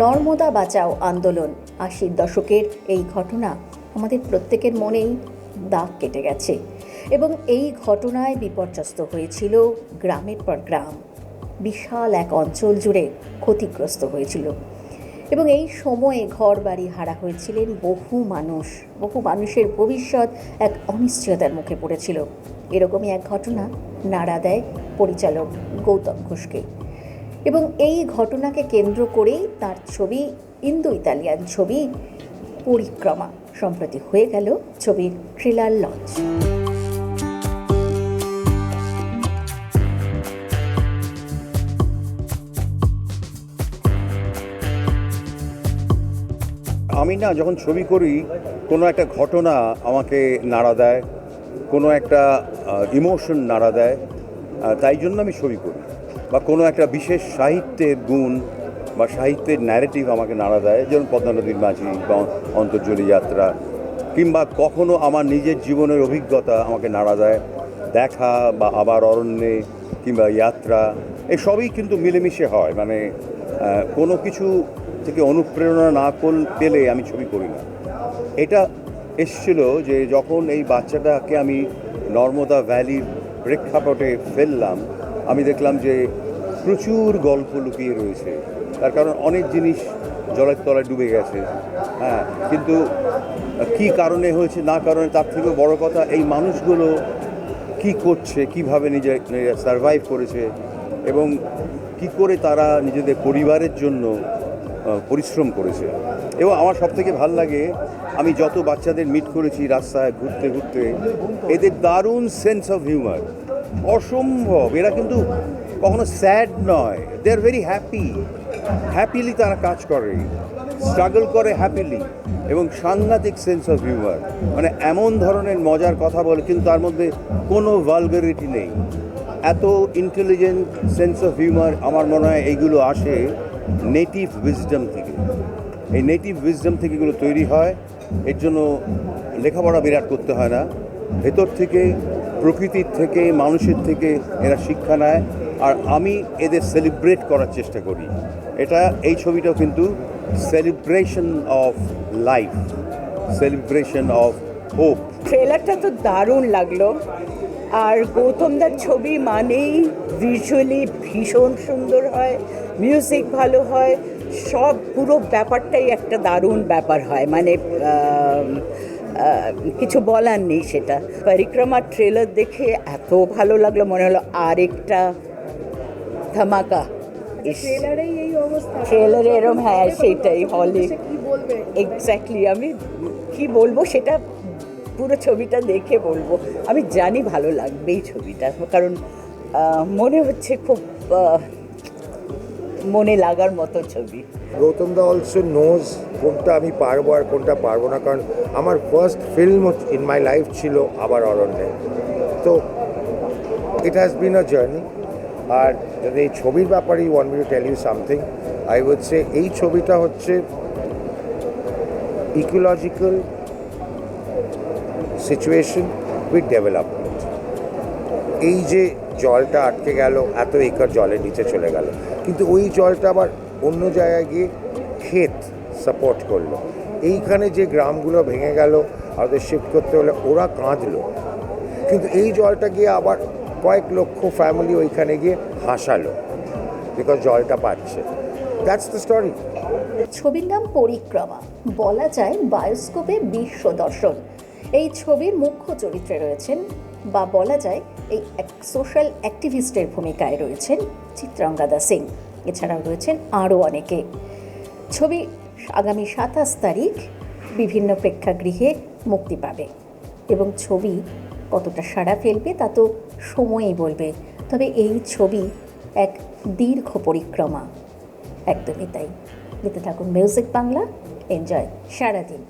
নর্মদা বাঁচাও আন্দোলন। আশির দশকের এই ঘটনা আমাদের প্রত্যেকের মনেই দাগ কেটে গেছে এবং এই ঘটনায় বিপর্যস্ত হয়েছিল গ্রামের পর গ্রাম। বিশাল এক অঞ্চল জুড়ে ক্ষতিগ্রস্ত হয়েছিল এবং এই সময়ে ঘর বাড়ি হারা হয়েছিলেন বহু মানুষ। বহু মানুষের ভবিষ্যৎ এক অনিশ্চয়তার মুখে পড়েছিল। এরকমই এক ঘটনা নাড়া দেয় পরিচালক গৌতম ঘোষকে। এবং এই ঘটনাকে কেন্দ্র করেই তার ছবি ইন্দো ইতালিয়ান ছবি পরিক্রমা সম্প্রতি হয়ে গেল ছবির ট্রেলার লঞ্চ আমি না যখন ছবি করি, কোনো একটা ঘটনা আমাকে নাড়া দেয়, কোনো একটা ইমোশন নাড়া দেয় তাই জন্য আমি ছবি করি। বা কোনো একটা বিশেষ সাহিত্যের গুণ বা সাহিত্যের ন্যারেটিভ আমাকে নাড়া দেয়, যেমন পদ্মা নদীর মাঝি বা অন্তর্জলী যাত্রা, কিংবা কখনো আমার নিজের জীবনের অভিজ্ঞতা আমাকে নাড়া দেয়, দেখা বা আবার অরণ্যে কিংবা যাত্রা, এসবই কিন্তু মিলেমিশে হয়। মানে কোনো কিছু থেকে অনুপ্রেরণা না কর পেলে আমি ছবি করি না। এটা এসছিল যে যখন এই বাচ্চাটাকে আমি নর্মদা ভ্যালির প্রেক্ষাপটে ফেললাম আমি দেখলাম যে প্রচুর গল্প লুকিয়ে রয়েছে। তার কারণ অনেক জিনিস জলের তলায় ডুবে গেছে। হ্যাঁ কিন্তু কি কারণে হয়েছে না কারণে তার থেকেও বড় কথা, এই মানুষগুলো কি করছে, কীভাবে নিজে সারভাইভ করেছে এবং কি করে তারা নিজেদের পরিবারের জন্য পরিশ্রম করেছে। এবং আমার সব থেকে ভালো লাগে, আমি যত বাচ্চাদের মিট করেছি রাস্তায় ঘুরতে ঘুরতে, এদের দারুণ সেন্স অফ হিউমার অসম্ভব। এরা কিন্তু কখনো স্যাড নয়। They are very happy happily তারা কাজ করে। স্ট্রাগল করে হ্যাপিলি এবং সাংঘাতিক সেন্স অফ হিউমার মানে এমন ধরনের মজার কথা বলে, কিন্তু তার মধ্যে কোনো ভালগারিটি নেই। এত ইন্টেলিজেন্ট সেন্স অফ হিউমার আমার মনে হয় এইগুলো আসে নেটিভ উইজডম থেকে। এই নেটিভ উইজডম থেকে এগুলো তৈরি হয়। এর জন্য লেখাপড়া বিরাট করতে হয় না। ভেতর থেকে প্রকৃতির থেকে, মানুষের থেকে এরা শিক্ষা নেয়। আর আমি এদের সেলিব্রেট করার চেষ্টা করি। এটা, এই ছবিটাও কিন্তু celebration of life celebration of hope ট্রেলারটা তো দারুণ লাগল। আর গৌতমদার ছবি মানেই ভিজুয়ালি ভীষণ সুন্দর হয় মিউজিক ভালো হয়, সব পুরো ব্যাপারটাই একটা দারুণ ব্যাপার হয়। মানে কিছু বলার নেই সেটা। পরিক্রমার ট্রেলার দেখে এত ভালো লাগল মনে হলো আরেকটা ধামাকা। ট্রেলারে এরম হ্যাঁ সেইটাই হলে। এক্স্যাক্টলি আমি কি বলব সেটা পুরো ছবিটা দেখে বলব। আমি জানি ভালো লাগবে এই ছবিটা কারণ মনে হচ্ছে খুব মনে লাগার মতো ছবি। গৌতম দা অলসো নোজ কোনটা আমি পারব আর কোনটা পারব না, কারণ আমার first film in my life ছিল আবার অরণ্যে। তো it has been a journey আর যদি এই ছবির ব্যাপারে want to tell you something I would say এই ছবিটা হচ্ছে ইকোলজিক্যাল সিচুয়েশন উইথ ডেভেলপমেন্ট এই যে জলটা আটকে গেল, এত একর জলের নিচে চলে গেল। কিন্তু ওই জলটা আবার অন্য জায়গায় গিয়ে ক্ষেত সাপোর্ট করল। এইখানে যে গ্রামগুলো ভেঙে গেল আর ওদের শিফট করতে হলে ওরা কাঁদলো। কিন্তু এই জলটা গিয়ে আবার কয়েক লক্ষ ফ্যামিলি ওইখানে গিয়ে হাসালো বিকজ জলটা পাচ্ছে। দ্যাটস দ্য স্টোরি ছবির নাম পরিক্রমা। বলা যায় বায়োস্কোপে বিশ্ব দর্শন। এই ছবির মুখ্য চরিত্রে রয়েছেন বা বলা যায় এই সোশ্যাল অ্যাক্টিভিস্টের ভূমিকায় রয়েছেন চিত্রাঙ্গাদা সিং। এছাড়াও রয়েছেন আরও অনেকে। ছবি আগামী সাতাশ তারিখ বিভিন্ন প্রেক্ষাগৃহে মুক্তি পাবে এবং ছবি কতটা সাড়া ফেলবে তা তো সময়ই বলবে। তবে এই ছবি এক দীর্ঘ পরিক্রমা। একদমই তাই। দেখতে থাকুন মিউজিক বাংলা এনজয় সারাদিন।